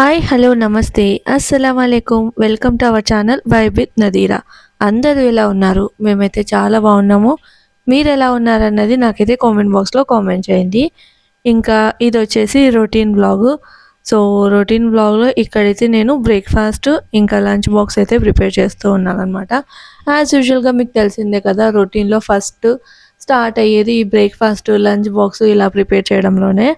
Hi hello నమస్తే. అస్సలం అయికం welcome to our channel వైబిత్ Nadira అందరూ ఎలా ఉన్నారు? మేమైతే చాలా బాగున్నాము. మీరు ఎలా ఉన్నారన్నది నాకైతే కామెంట్ బాక్స్లో కామెంట్ చేయండి. ఇంకా ఇది వచ్చేసి రొటీన్ బ్లాగ్ సో రొటీన్ బ్లాగ్లో ఇక్కడైతే నేను బ్రేక్ఫాస్ట్ ఇంకా లంచ్ బాక్స్ అయితే ప్రిపేర్ చేస్తూ ఉన్నాను అనమాట యాజ్ యూజువల్గా మీకు తెలిసిందే కదా రొటీన్లో ఫస్ట్ స్టార్ట్ అయ్యేది ఈ బ్రేక్ఫాస్ట్ లంచ్ బాక్స్ ఇలా ప్రిపేర్ చేయడంలోనే.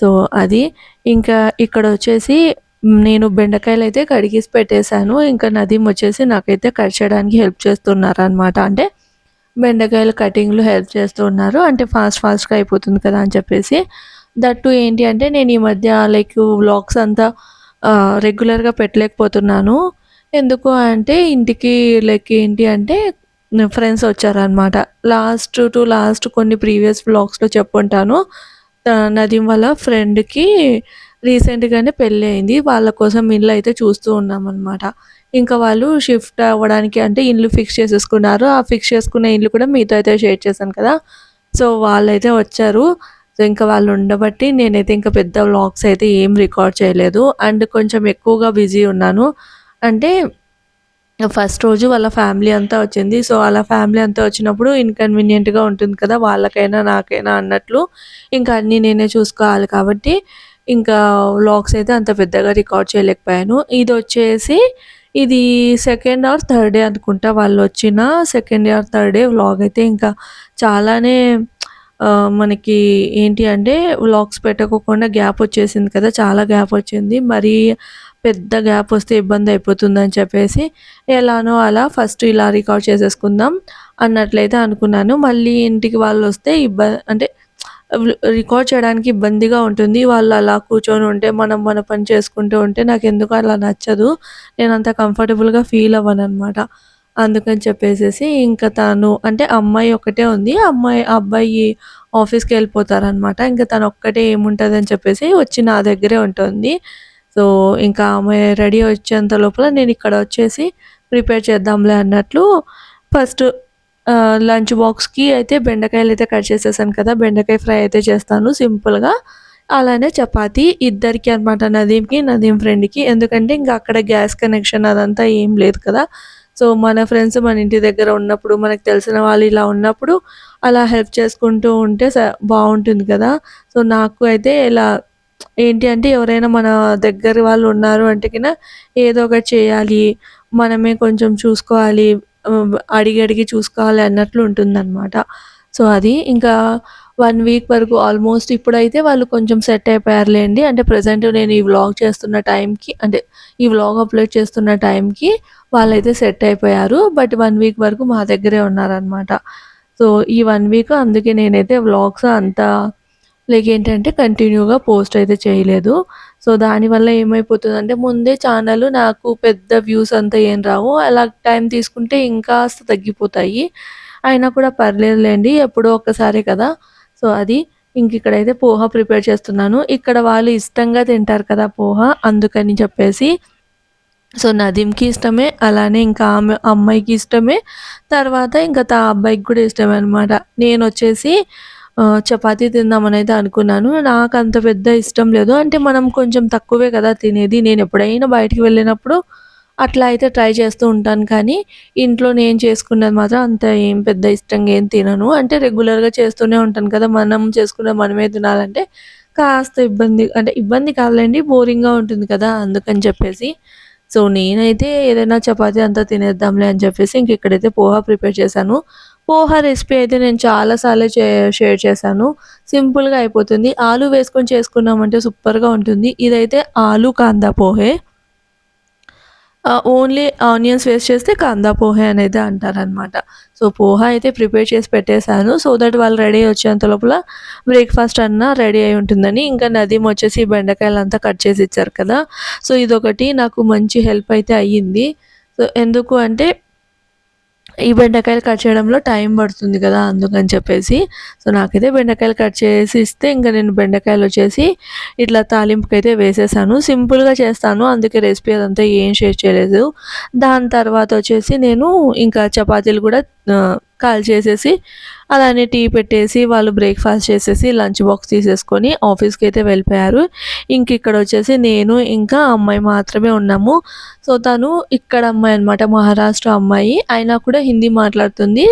సో అది. ఇంకా ఇక్కడ వచ్చేసి నేను బెండకాయలు అయితే కడిగేసి పెట్టేశాను. ఇంకా నదీం వచ్చేసి నాకైతే కట్ చేయడానికి హెల్ప్ చేస్తున్నారు అనమాట అంటే బెండకాయలు కటింగ్లు హెల్ప్ చేస్తున్నారు. అంటే ఫాస్ట్ ఫాస్ట్గా అయిపోతుంది కదా అని చెప్పేసి. దట్టు ఏంటి అంటే నేను ఈ మధ్య లైక్ వ్లాగ్స్ అంతా రెగ్యులర్గా పెట్టలేకపోతున్నాను. ఎందుకు అంటే ఇంటికి లైక్ ఏంటి అంటే ఫ్రెండ్స్ వచ్చారనమాట లాస్ట్ టు లాస్ట్ కొన్ని ప్రీవియస్ వ్లాగ్స్లో చెప్పుంటాను. నదీం వాళ్ళ ఫ్రెండ్కి రీసెంట్గానే పెళ్ళి అయింది. వాళ్ళ కోసం ఇల్లు అయితే చూస్తూ ఉన్నాం అనమాట ఇంకా వాళ్ళు షిఫ్ట్ అవ్వడానికి అంటే ఇల్లు ఫిక్స్ చేసేసుకున్నారు. ఆ ఫిక్స్ చేసుకున్న ఇల్లు కూడా మీతో అయితే షేర్ చేశాను కదా. సో వాళ్ళైతే వచ్చారు. సో ఇంకా వాళ్ళు ఉండబట్టి నేనైతే ఇంకా పెద్ద వ్లాగ్స్ అయితే ఏం రికార్డ్ చేయలేదు. అండ్ కొంచెం ఎక్కువగా బిజీ ఉన్నాను. అంటే ఫస్ట్ రోజు వాళ్ళ ఫ్యామిలీ అంతా వచ్చింది. సో అలా ఫ్యామిలీ అంతా వచ్చినప్పుడు ఇన్కన్వీనియంట్గా ఉంటుంది కదా వాళ్ళకైనా నాకైనా అన్నట్లు. ఇంకా అన్నీ నేనే చూసుకోవాలి కాబట్టి ఇంకా వ్లాగ్స్ అయితే అంత పెద్దగా రికార్డ్ చేయలేకపోయాను. ఇది వచ్చేసి ఇది సెకండ్ ఆర్ థర్డ్ డే అనుకుంటా వాళ్ళు వచ్చిన second or third day vlog అయితే. ఇంకా చాలానే మనకి ఏంటి అంటే వ్లాగ్స్ పెట్టకోకుండా గ్యాప్ వచ్చేసింది కదా. చాలా గ్యాప్ వచ్చింది. మరి పెద్ద గ్యాప్ వస్తే ఇబ్బంది అయిపోతుందని చెప్పేసి ఎలానో అలా ఫస్ట్ ఇలా రికార్డ్ చేసేసుకుందాం అన్నట్లయితే అనుకున్నాను. మళ్ళీ ఇంటికి వాళ్ళు వస్తే ఇబ్బంది అంటే రికార్డ్ చేయడానికి ఇబ్బందిగా ఉంటుంది. వాళ్ళు అలా కూర్చొని ఉంటే మనం మన పని చేసుకుంటూ ఉంటే నాకు ఎందుకు అలా నచ్చదు. నేను అంత కంఫర్టబుల్గా ఫీల్ అవ్వను అనమాట అందుకని చెప్పేసేసి ఇంకా తను అంటే అమ్మాయి ఒకటే ఉంది. అమ్మాయి అబ్బాయి ఆఫీస్కి వెళ్ళిపోతారనమాట ఇంకా తను ఒక్కటే ఏముంటుంది అని చెప్పేసి వచ్చి నా దగ్గరే ఉంటుంది. సో ఇంకా ఆమె రెడీ వచ్చేంత లోపల నేను ఇక్కడ వచ్చేసి ప్రిపేర్ చేద్దాంలే అన్నట్లు ఫస్ట్ లంచ్ బాక్స్కి అయితే బెండకాయలు అయితే కట్ చేసేసాను కదా బెండకాయ ఫ్రై అయితే చేస్తాను సింపుల్గా. అలానే చపాతి ఇద్దరికి అనమాట నదీంకి నదీం ఫ్రెండ్కి. ఎందుకంటే ఇంకా అక్కడ గ్యాస్ కనెక్షన్ అదంతా ఏం లేదు కదా. సో మన ఫ్రెండ్స్ మన ఇంటి దగ్గర ఉన్నప్పుడు మనకు తెలిసిన వాళ్ళు ఇలా ఉన్నప్పుడు అలా హెల్ప్ చేసుకుంటూ ఉంటే బాగుంటుంది కదా. సో నాకు అయితే ఇలా ఏంటి అంటే ఎవరైనా మన దగ్గర వాళ్ళు ఉన్నారు అంటే కింద ఏదో ఒకటి చేయాలి మనమే కొంచెం చూసుకోవాలి అడిగి అడిగి చూసుకోవాలి అన్నట్లు ఉంటుందన్నమాట. సో అది ఇంకా వన్ వీక్ వరకు ఆల్మోస్ట్ ఇప్పుడైతే వాళ్ళు కొంచెం సెట్ అయిపోయారులేండి. అంటే ప్రజెంట్ నేను ఈ వ్లాగ్ చేస్తున్న టైంకి అంటే ఈ వ్లాగ్ అప్లోడ్ చేస్తున్న టైంకి వాళ్ళైతే సెట్ అయిపోయారు. బట్ వన్ వీక్ వరకు మా దగ్గరే ఉన్నారనమాట సో ఈ వన్ వీక్ అందుకే నేనైతే వ్లాగ్స్ అంతా లైక్ ఏంటంటే కంటిన్యూగా పోస్ట్ అయితే చేయలేదు. సో దానివల్ల ఏమైపోతుందంటే ముందే ఛానల్ నాకు పెద్ద వ్యూస్ అంతా ఏం రావు. అలా టైం తీసుకుంటే ఇంకా తగ్గిపోతాయి. అయినా కూడా పర్లేదులేండి ఎప్పుడో ఒక్కసారే కదా. సో అది ఇంక ఇక్కడైతే పోహ ప్రిపేర్ చేస్తున్నాను. ఇక్కడ వాళ్ళు ఇష్టంగా తింటారు కదా పోహ అందుకని చెప్పేసి. సో నదీంకి ఇష్టమే అలానే ఇంకా ఆమె అమ్మాయికి ఇష్టమే. తర్వాత ఇంకా తా అబ్బాయికి కూడా ఇష్టమే అనమాట నేను వచ్చేసి చపాతీ తిందామని అయితే అనుకున్నాను. నాకు అంత పెద్ద ఇష్టం లేదు. అంటే మనం కొంచెం తక్కువే కదా తినేది. నేను ఎప్పుడైనా బయటికి వెళ్ళినప్పుడు అట్లా అయితే ట్రై చేస్తూ ఉంటాను. కానీ ఇంట్లో నేను చేసుకున్నది మాత్రం అంత ఏం పెద్ద ఇష్టంగా ఏం తినను. అంటే రెగ్యులర్గా చేస్తూనే ఉంటాను కదా. మనం చేసుకున్న మనమే తినాలంటే కాస్త ఇబ్బంది అంటే ఇబ్బంది కాదులేండి. బోరింగ్గా ఉంటుంది కదా అందుకని చెప్పేసి. సో నేనైతే ఏదైనా చపాతీ అంతా తినేద్దాంలే అని చెప్పేసి ఇంక ఇక్కడైతే పోహా ప్రిపేర్ చేశాను. పోహా రెసిపీ అయితే నేను చాలాసార్లు షేర్ చేశాను. సింపుల్గా అయిపోతుంది. ఆలు వేసుకొని చేసుకున్నామంటే సూపర్గా ఉంటుంది. ఇదైతే aloo kanda pohe. Only onions waste చేస్తే కాందా పోహే అనేది అంటారనమాట సో పోహా అయితే ప్రిపేర్ చేసి పెట్టేశాను. సో దట్ వాళ్ళు రెడీ వచ్చేంత లోపల బ్రేక్ఫాస్ట్ అన్నా రెడీ అయి ఉంటుందని ఇంకా నదీం వచ్చేసి బెండకాయలు అంతా కట్ చేసి ఇచ్చారు కదా. సో ఇదొకటి నాకు మంచి హెల్ప్ అయితే అయ్యింది. సో ఎందుకు అంటే ఈ బెండకాయలు కట్ చేయడంలో టైం పడుతుంది కదా అందుకని చెప్పేసి. సో నాకైతే బెండకాయలు కట్ చేసి ఇస్తే ఇంకా నేను బెండకాయలు వచ్చేసి ఇట్లా తాలింపుకైతే వేసేసాను. సింపుల్గా చేస్తాను. అందుకే రెసిపీ అదంతా ఏం షేర్ చేయలేదు. దాని తర్వాత వచ్చేసి నేను ఇంకా చపాతీలు కూడా కాల్ చేసేసి అలానే టీ పెట్టేసి వాళ్ళు బ్రేక్ఫాస్ట్ చేసేసి లంచ్ బాక్స్ తీసేసుకొని ఆఫీస్కి అయితే వెళ్ళిపోయారు. ఇంక ఇక్కడ వచ్చేసి నేను ఇంకా అమ్మాయి మాత్రమే ఉన్నాము. సో తను ఇక్కడ అమ్మాయి అనమాట మహారాష్ట్ర అమ్మాయి. అయినా కూడా హిందీ మాట్లాడుతుంది.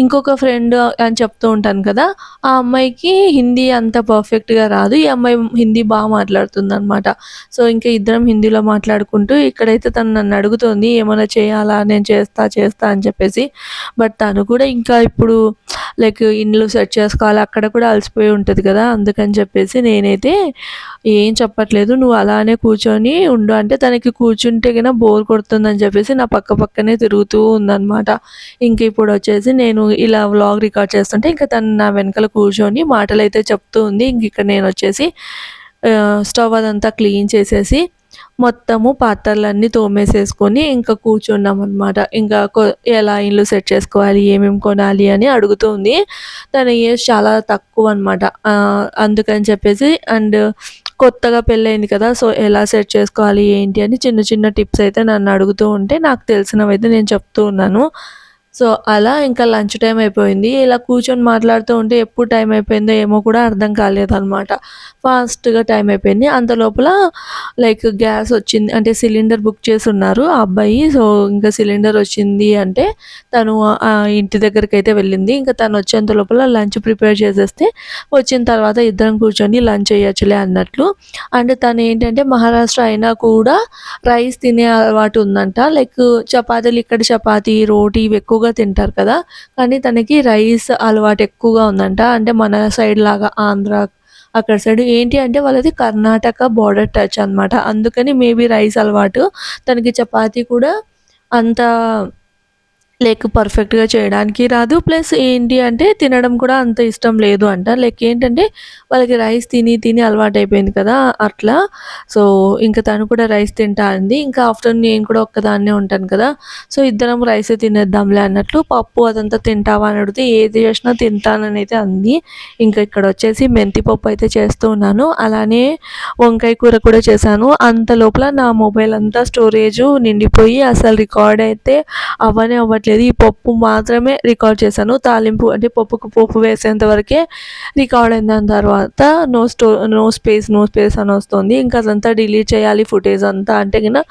ఇంకొక ఫ్రెండ్ అని చెప్తూ ఉంటాను కదా ఆ అమ్మాయికి హిందీ అంత పర్ఫెక్ట్గా రాదు. ఈ అమ్మాయి హిందీ బాగా మాట్లాడుతుంది అనమాట సో ఇంకా ఇద్దరం హిందీలో మాట్లాడుకుంటూ ఇక్కడైతే తను నన్ను అడుగుతోంది ఏమైనా చేయాలా నేను చేస్తా చేస్తా అని చెప్పేసి. బట్ తను కూడా ఇంకా ఇప్పుడు లైక్ ఇండ్లు సెట్ చేసుకోవాలి అక్కడ కూడా అలసిపోయి ఉంటుంది కదా అందుకని చెప్పేసి నేనైతే ఏం చెప్పట్లేదు. నువ్వు అలానే కూర్చొని ఉండు. అంటే తనకి కూర్చుంటే కన్నా బోర్ కొడుతుందని చెప్పేసి నా పక్క పక్కనే తిరుగుతూ ఉందన్నమాట. ఇంక ఇప్పుడు వచ్చేసి నేను ఇలా వ్లాగ్ రికార్డ్ చేస్తుంటే ఇంకా తను నా వెనకాల కూర్చొని మాటలు అయితే చెప్తూ ఉంది. ఇంక ఇక్కడ నేను వచ్చేసి స్టవ్ అదంతా క్లీన్ చేసేసి మొత్తము పాత్రలన్నీ తోమేసేసుకొని ఇంకా కూర్చున్నాం అనమాట ఇంకా కొ- ఎలా ఇల్లు సెట్ చేసుకోవాలి ఏమేమి కొనాలి అని అడుగుతుంది. తన ఏజ్ చాలా తక్కువ అనమాట అందుకని చెప్పేసి అండ్ కొత్తగా పెళ్ళయింది కదా సో ఎలా సెట్ చేసుకోవాలి ఏంటి అని చిన్న చిన్న టిప్స్ అయితే నన్ను అడుగుతూ ఉంటే నాకు తెలిసినవైతే నేను చెప్తూ ఉన్నాను. సో అలా ఇంకా లంచ్ టైం అయిపోయింది. ఇలా కూర్చొని మాట్లాడుతూ ఉంటే ఎప్పుడు టైం అయిపోయిందో ఏమో కూడా అర్థం కాలేదన్నమాట. ఫాస్ట్గా టైం అయిపోయింది. అంత లోపల లైక్ గ్యాస్ వచ్చింది అంటే సిలిండర్ బుక్ చేసి ఉన్నారు ఆ అబ్బాయి. సో ఇంకా సిలిండర్ వచ్చింది అంటే తను ఇంటి దగ్గరికి అయితే వెళ్ళింది. ఇంకా తను వచ్చేంత లోపల లంచ్ ప్రిపేర్ చేసేస్తే వచ్చిన తర్వాత ఇద్దరం కూర్చొని లంచ్ చేయొచ్చులే అన్నట్లు. అండ్ తను ఏంటంటే మహారాష్ట్ర అయినా కూడా రైస్ తినే అలవాటు ఉందంట. లైక్ చపాతీలు ఇక్కడ చపాతీ రోటీ ఇవి ఎక్కువగా తింటారు కదా. కానీ తనకి రైస్ అలవాటు ఎక్కువగా ఉందంట. అంటే మన సైడ్ లాగా ఆంధ్ర అక్కడ సైడ్ ఏంటి అంటే వాళ్ళది కర్ణాటక బార్డర్ టచ్ అనమాట అందుకని మేబీ రైస్ అలవాటు. తనకి చపాతీ కూడా అంత లైక్ పర్ఫెక్ట్గా చేయడానికి రాదు. ప్లస్ ఏంటి అంటే తినడం కూడా అంత ఇష్టం లేదు అంట. లైక్ ఏంటంటే వాళ్ళకి రైస్ తిని తిని అలవాటు అయిపోయింది కదా అట్లా. సో ఇంకా తను కూడా రైస్ తింటా అంది. ఇంకా ఆఫ్టర్నూన్ నేను కూడా ఒక్కదాన్నే ఉంటాను కదా. సో ఇద్దరం రైసే తినేద్దాంలే అన్నట్లు పప్పు అదంతా తింటావా అని అడిగితే ఏది చేసినా తింటానని అయితే అంది. ఇంకా ఇక్కడ వచ్చేసి మెంతి పప్పు అయితే చేస్తూ ఉన్నాను. అలానే వంకాయ కూర కూడా చేశాను. అంత లోపల నా మొబైల్ అంతా స్టోరేజ్ నిండిపోయి అసలు రికార్డ్ అయితే అవ్వనే అవ్వట్లేదు. ఈ పప్పు మాత్రమే రికార్డ్ చేశాను. తాలింపు అంటే పప్పుకు పప్పు వేసేంత వరకే రికార్డ్ అయిన దాని తర్వాత నో స్టో నో స్పేస్ నో స్పేస్ అని వస్తుంది. ఇంకా అదంతా డిలీట్ చేయాలి. ఫుటేజ్ అంతా అంటే కన్నా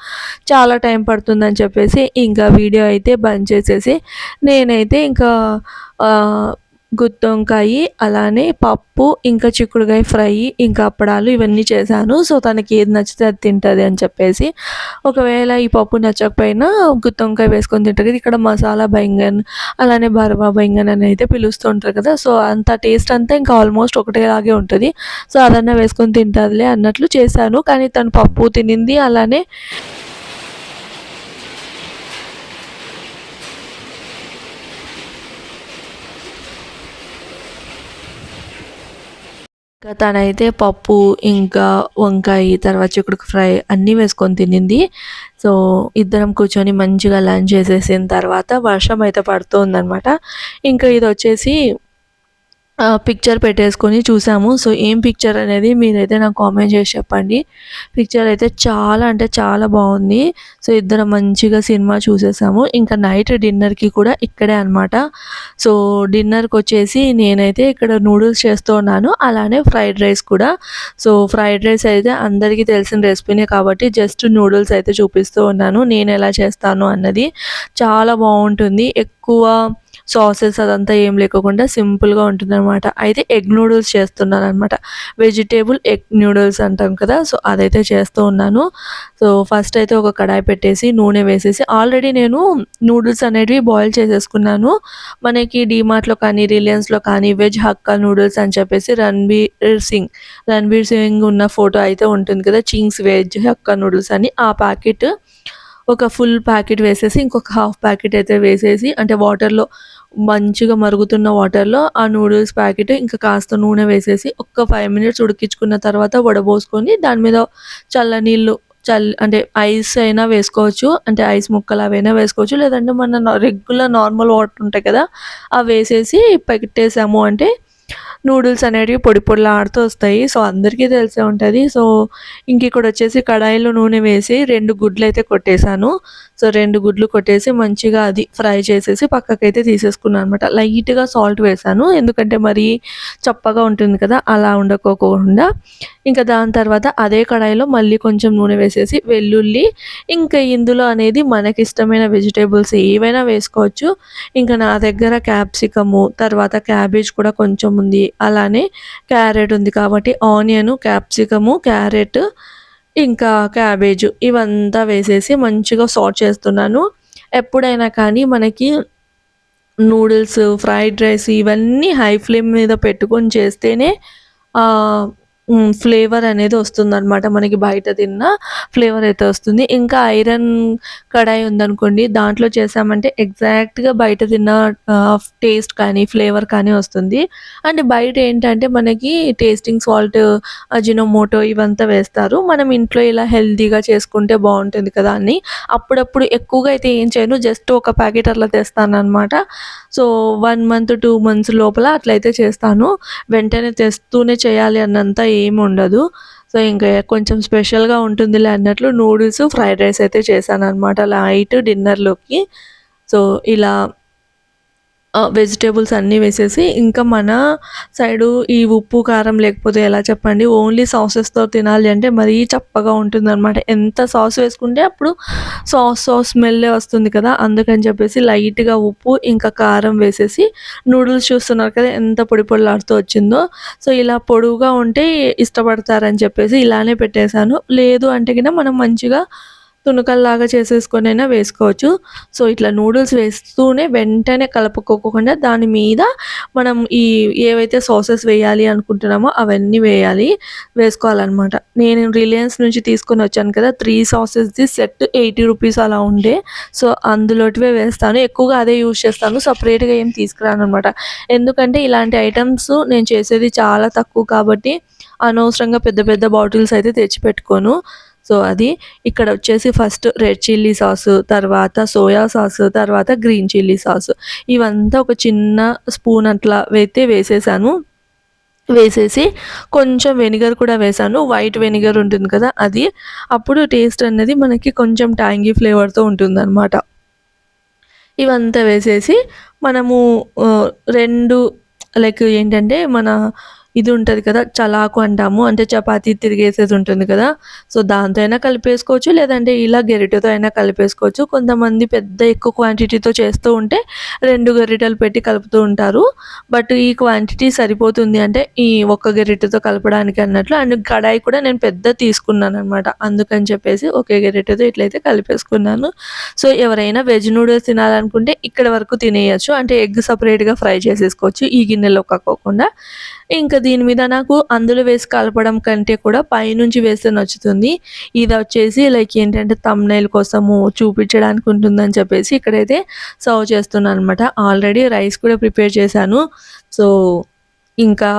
చాలా టైం పడుతుందని చెప్పేసి ఇంకా వీడియో అయితే బంద్ చేసేసి నేనైతే ఇంకా గుత్తి వంకాయ అలానే పప్పు ఇంకా చిక్కుడుకాయ ఫ్రై ఇంకా అప్పడాలు ఇవన్నీ చేశాను. సో తనకి ఏది నచ్చితే అది తింటుంది అని చెప్పేసి. ఒకవేళ ఈ పప్పు నచ్చకపోయినా గుత్తి వంకాయ వేసుకొని తింటారు ఇక్కడ మసాలా బైంగన్ అలానే బర్వా బెంగన్ అని అయితే పిలుస్తుంటారు కదా. సో అంత టేస్ట్ అంతా ఇంకా ఆల్మోస్ట్ ఒకటేలాగే ఉంటుంది. సో అదన్నా వేసుకొని తింటుందిలే అన్నట్లు చేశాను. కానీ తను పప్పు తినింది అలానే ఇంకా తనైతే పప్పు ఇంకా వంకాయ తర్వాత చిక్కుడు ఫ్రై అన్నీ వేసుకొని తినింది. సో ఇద్దరం కూర్చొని మంచిగా లంచ్ చేసేసిన తర్వాత వర్షం అయితే పడుతుందనమాట ఇంకా ఇది వచ్చేసి పిక్చర్ పెట్టేసుకొని చూసాము. సో ఏం పిక్చర్ అనేది మీరైతే నాకు కామెంట్ చేసి చెప్పండి. పిక్చర్ అయితే చాలా అంటే చాలా బాగుంది. సో ఇద్దరం మంచిగా సినిమా చూసేసాము. ఇంకా నైట్ డిన్నర్కి కూడా ఇక్కడే అనమాట సో డిన్నర్కి వచ్చేసి నేనైతే ఇక్కడ నూడిల్స్ చేస్తూ ఉన్నాను. అలానే ఫ్రైడ్ రైస్ కూడా. సో ఫ్రైడ్ రైస్ అయితే అందరికీ తెలిసిన రెసిపీనే కాబట్టి జస్ట్ నూడిల్స్ అయితే చూపిస్తూ ఉన్నాను. నేను ఎలా చేస్తాను అన్నది చాలా బాగుంటుంది. ఎక్కువ సాసెస్ అదంతా ఏం లేకుండా సింపుల్గా ఉంటుంది అనమాట అయితే ఎగ్ నూడిల్స్ చేస్తున్నాను అనమాట వెజిటేబుల్ ఎగ్ నూడిల్స్ అంటాం కదా సో అదైతే చేస్తూ ఉన్నాను. సో ఫస్ట్ అయితే ఒక కడాయి పెట్టేసి నూనె వేసేసి ఆల్రెడీ నేను నూడిల్స్ అనేటివి బాయిల్ చేసేసుకున్నాను. మనకి డీమార్ట్లో కానీ రిలయన్స్లో కానీ వెజ్ హక్కా నూడిల్స్ అని చెప్పేసి రణ్బీర్ సింగ్ రణ్బీర్ సింగ్ ఉన్న ఫోటో అయితే ఉంటుంది కదా చింగ్స్ వెజ్ హక్కా నూడిల్స్ అని. ఆ ప్యాకెట్ ఒక ఫుల్ ప్యాకెట్ వేసేసి ఇంకొక హాఫ్ ప్యాకెట్ అయితే వేసేసి అంటే వాటర్లో మంచిగా మరుగుతున్న వాటర్లో ఆ నూడిల్స్ ప్యాకెట్ ఇంకా కాస్త నూనె వేసేసి ఒక్క ఫైవ్ మినిట్స్ ఉడికించుకున్న తర్వాత వడబోసుకొని దాని మీద చల్ల నీళ్ళు చల్ అంటే ఐస్ అయినా వేసుకోవచ్చు అంటే ఐస్ ముక్కలు అవైనా వేసుకోవచ్చు. లేదంటే మన రెగ్యులర్ నార్మల్ వాటర్ ఉంటాయి కదా అవి వేసేసి పెట్టేసాము అంటే నూడిల్స్ అనేటివి పొడి పొడిలాడుతూ వస్తాయి. సో అందరికీ తెలిసే ఉంటుంది. సో ఇంక ఇక్కడ వచ్చేసి కడాయిలో నూనె వేసి రెండు గుడ్లు అయితే కొట్టేశాను. సో రెండు గుడ్లు కొట్టేసి మంచిగా అది ఫ్రై చేసేసి పక్కకైతే తీసేసుకున్నాను అనమాట లైట్గా సాల్ట్ వేసాను ఎందుకంటే మరి చప్పగా ఉంటుంది కదా అలా ఉండకోకుండా. ఇంకా దాని తర్వాత అదే కడాయిలో మళ్ళీ కొంచెం నూనె వేసేసి వెల్లుల్లి ఇంకా ఇందులో అనేది మనకి ఇష్టమైన వెజిటేబుల్స్ ఏవైనా వేసుకోవచ్చు. ఇంకా నా దగ్గర క్యాప్సికము తర్వాత క్యాబేజ్ కూడా కొంచెం ఉంది. అలానే క్యారెట్ ఉంది కాబట్టి ఆనియను క్యాప్సికము క్యారెట్ ఇంకా క్యాబేజ్ ఇవంతా వేసేసి మంచిగా సార్ట్ చేస్తున్నాను. ఎప్పుడైనా కానీ మనకి నూడిల్స్ ఫ్రైడ్ రైస్ ఇవన్నీ హై ఫ్లేమ్ మీద పెట్టుకొని చేస్తేనే ఫ్లేవర్ అనేది వస్తుందనమాట మనకి బయట తిన్న ఫ్లేవర్ అయితే వస్తుంది. ఇంకా ఐరన్ కడాయి ఉందనుకోండి దాంట్లో చేసామంటే ఎగ్జాక్ట్గా బయట తిన్న టేస్ట్ కానీ ఫ్లేవర్ కానీ వస్తుంది. అండ్ బయట ఏంటంటే మనకి టేస్టింగ్ సాల్ట్ అజినోమోటో ఇవంతా వేస్తారు. మనం ఇంట్లో ఇలా హెల్తీగా చేసుకుంటే బాగుంటుంది కదా అని. అప్పుడప్పుడు ఎక్కువగా అయితే ఏం చేయను జస్ట్ ఒక ప్యాకెట్ అట్లా తెస్తాను అనమాట so one month two months లోపల అట్లయితే చేస్తాను. వెంటనే తెస్తూనే చేయాలి అన్నంత ఏమి ఉండదు సో ఇంకా కొంచెం స్పెషల్గా ఉంటుందిలే అన్నట్లు నూడిల్స్ ఫ్రైడ్ రైస్ అయితే చేశాను అనమాట లైట్ డిన్నర్లోకి. సో ఇలా వెజిటేబుల్స్ అన్నీ వేసేసి ఇంకా మన సైడు ఈ ఉప్పు కారం లేకపోతే ఎలా చెప్పండి ఓన్లీ సాసెస్తో తినాలి అంటే మరీ చప్పగా ఉంటుందన్నమాట. ఎంత సాస్ వేసుకుంటే అప్పుడు సాస్ సాస్ స్మెల్లే వస్తుంది కదా అందుకని చెప్పేసి లైట్గా ఉప్పు ఇంకా కారం వేసేసి నూడిల్స్ చూస్తున్నారు కదా ఎంత పొడి పొడిలాడుతూ వచ్చిందో. సో ఇలా పొడువుగా ఉంటే ఇష్టపడతారని చెప్పేసి ఇలానే పెట్టేశాను. లేదు అంటే కన్నా మనం మంచిగా తునకల్లాగా చేసేసుకొనైనా వేసుకోవచ్చు. సో ఇట్లా నూడిల్స్ వేస్తూనే వెంటనే కలుపుకోకుండా దాని మీద మనం ఈ ఏవైతే సాసెస్ వేయాలి అనుకుంటున్నామో అవన్నీ వేయాలి వేసుకోవాలన్నమాట. నేను రిలయన్స్ నుంచి తీసుకొని వచ్చాను కదా త్రీ సాసెస్ది సెట్ ఎయిటీ రూపీస్ అలా ఉండే. సో అందులోటివే వేస్తాను. ఎక్కువగా అదే యూజ్ చేస్తాను. సపరేట్గా ఏం తీసుకురాను అనమాట ఎందుకంటే ఇలాంటి ఐటమ్స్ నేను చేసేది చాలా తక్కువ కాబట్టి అనవసరంగా పెద్ద పెద్ద బాటిల్స్ అయితే తెచ్చిపెట్టుకోను. సో అది ఇక్కడ వచ్చేసి ఫస్ట్ రెడ్ చిల్లీ సాస్ తర్వాత సోయా సాస్ తర్వాత గ్రీన్ చిల్లీ సాస్. ఇవంతా ఒక చిన్న స్పూన్ అట్లా అయితే వేసేసాను. వేసేసి కొంచెం వెనిగర్ కూడా వేసాను. వైట్ వెనిగర్ ఉంటుంది కదా అది. అప్పుడు టేస్ట్ అనేది మనకి కొంచెం ట్యాంగీ ఫ్లేవర్తో ఉంటుందన్నమాట. ఇవంతా వేసేసి మనము రెండు లైక్ ఏంటంటే మన ఇది ఉంటుంది కదా చలాకు అంటాము. అంటే చపాతీ తిరిగేసేది ఉంటుంది కదా. సో దాంతో అయినా కలిపేసుకోవచ్చు లేదంటే ఇలా గెరిటతో అయినా కలిపేసుకోవచ్చు. కొంతమంది పెద్ద ఎక్కువ క్వాంటిటీతో చేస్తూ ఉంటే రెండు గరిటెలు పెట్టి కలుపుతూ ఉంటారు. బట్ ఈ క్వాంటిటీ సరిపోతుంది అంటే ఈ ఒక్క గరిటెతో కలపడానికి అన్నట్లు అండ్ కడాయి కూడా నేను పెద్ద తీసుకున్నాను అనమాట అందుకని చెప్పేసి ఒకే గరిటెతో ఇట్లయితే కలిపేసుకున్నాను. సో ఎవరైనా వెజ్ నూడిల్స్ తినాలనుకుంటే ఇక్కడ వరకు తినేయచ్చు. అంటే ఎగ్ సపరేట్గా ఫ్రై చేసేసుకోవచ్చు ఈ గిన్నెలో కాకోకుండా ఇంకా దీని మీద నాకు అందులో వేసి కలపడం కంటే కూడా పైనుంచి వేస్తే నచ్చుతుంది. ఇది వచ్చేసి లైక్ ఏంటంటే తమ్నైల్ కోసము చూపించడానికి ఉంటుందని చెప్పేసి ఇక్కడైతే సర్వ్ చేస్తున్నాను అనమాట ఆల్రెడీ రైస్ కూడా ప్రిపేర్ చేశాను. సో ఇంకా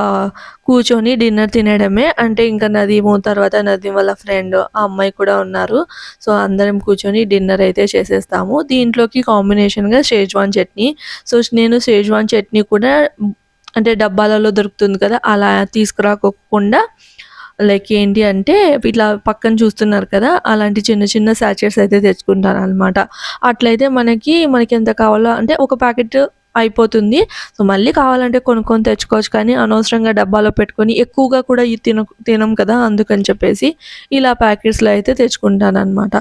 కూర్చొని డిన్నర్ తినడమే అంటే ఇంకా నదీము తర్వాత నదీం వాళ్ళ ఫ్రెండ్ ఆ అమ్మాయి కూడా ఉన్నారు. సో అందరం కూర్చొని డిన్నర్ అయితే చేసేస్తాము. దీంట్లోకి కాంబినేషన్గా షేజ్వాన్ చట్నీ. సో నేను షేజ్వాన్ చట్నీ కూడా అంటే డబ్బాలలో దొరుకుతుంది కదా అలా తీసుకురాకోకుండా లైక్ ఏంటి అంటే ఇట్లా పక్కన చూస్తున్నారు కదా అలాంటి చిన్న చిన్న సాచెట్స్ అయితే తెచ్చుకుంటాను అనమాట అట్లయితే మనకి మనకి ఎంత కావాలో అంటే ఒక ప్యాకెట్ అయిపోతుంది. సో మళ్ళీ కావాలంటే కొనుక్కొని తెచ్చుకోవచ్చు. కానీ అనవసరంగా డబ్బాలో పెట్టుకొని ఎక్కువగా కూడా తిన తినం కదా అందుకని చెప్పేసి ఇలా ప్యాకెట్స్లో అయితే తెచ్చుకుంటాను అనమాట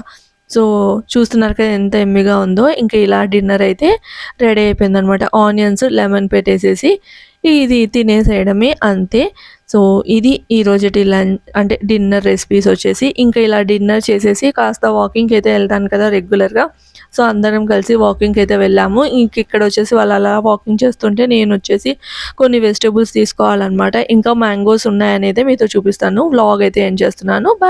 సో చూస్తున్నారు కదా ఎంత ఎమ్మిగా ఉందో ఇంకా ఇలా డిన్నర్ అయితే రెడీ అయిపోయింది అనమాట ఆనియన్స్ లెమన్ పెట్టేసేసి ఇది తినేసేయడమే అంతే. సో ఇది ఈరోజుటి లంచ్ అంటే డిన్నర్ రెసిపీస్ వచ్చేసి ఇంకా ఇలా డిన్నర్ చేసేసి కాస్త వాకింగ్కి అయితే వెళ్తాను కదా రెగ్యులర్గా. సో అందరం కలిసి వాకింగ్కి అయితే వెళ్ళాము. ఇంక ఇక్కడ వచ్చేసి వాళ్ళు అలా వాకింగ్ చేస్తుంటే నేను వచ్చేసి కొన్ని వెజిటేబుల్స్ తీసుకోవాలన్నమాట. ఇంకా మ్యాంగోస్ ఉన్నాయనేది మీతో చూపిస్తాను. వ్లాగ్ అయితే ఏం చేస్తున్నాను. బాయ్.